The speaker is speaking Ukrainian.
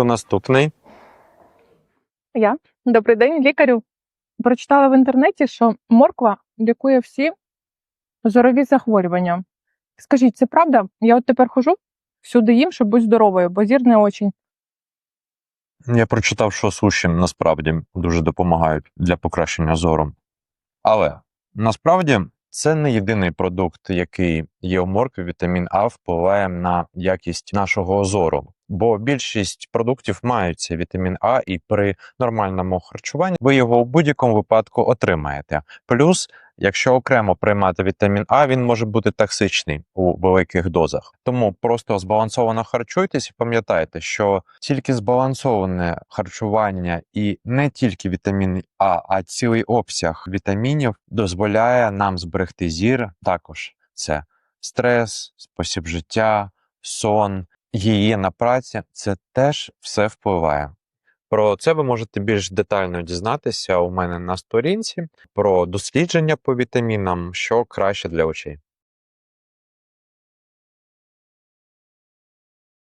Хто наступний? Я. Добрий день, лікарю. Прочитала в інтернеті, що морква лікує всі зорові захворювання. Скажіть, це правда? Я от тепер хожу, всюди їм, щоб бути здоровою, бо зір не очень. Я прочитав, що суші насправді дуже допомагають для покращення зору. Але насправді це не єдиний продукт, який є у моркві, вітамін А впливає на якість нашого зору. Бо більшість продуктів мають вітамін А, і при нормальному харчуванні ви його у будь-якому випадку отримаєте. Плюс, якщо окремо приймати вітамін А, він може бути токсичний у великих дозах. Тому просто збалансовано харчуйтесь і пам'ятайте, що тільки збалансоване харчування і не тільки вітамін А, а цілий обсяг вітамінів дозволяє нам зберегти зір. Також це стрес, спосіб життя, сон, гігієна праці. Це теж все впливає. Про це ви можете більш детально дізнатися у мене на сторінці про дослідження по вітамінам, що краще для очей.